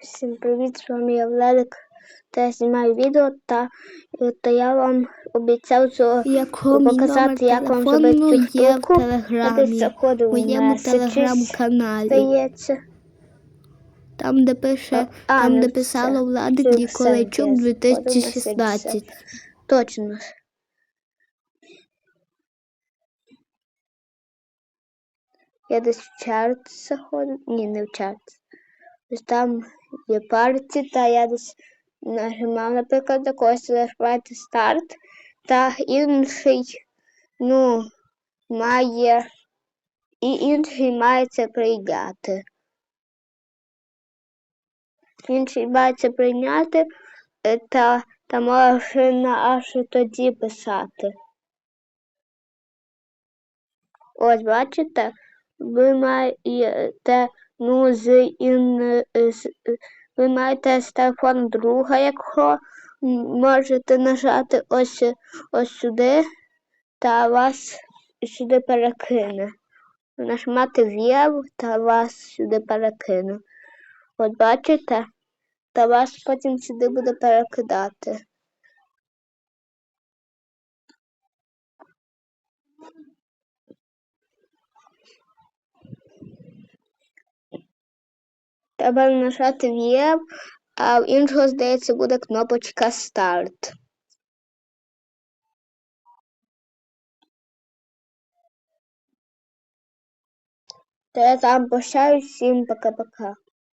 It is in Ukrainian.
Всім привіт, з вами я Владик. Та я знімаю відео та, та я вам обіцяв цього показати, як вам зробити цю в моєму телеграм-каналі. Здається. Там, де пише, А, там, ну де писало Владик Ніколайчук 2016. Точно. Я десь в чарт заходив. Ні, не в чарт. Ось там є парті, та я десь нажимав, наприклад, до когось нажимати старт, та інший, ну, має. І інший має це прийняти. Інший має це прийняти, е, та, та може аж тоді писати. Ось, бачите, ви маєте, ну, з ін, з, ви маєте з телефону друга, якщо можете нажати ось, ось сюди, та вас сюди перекине. Нажимати в'єв та вас сюди перекине. От бачите, та вас потім сюди буде перекидати. Треба нажати В'єм, а в іншого, здається, буде кнопочка старт. Та я там прощаюсь, всім пока-пока.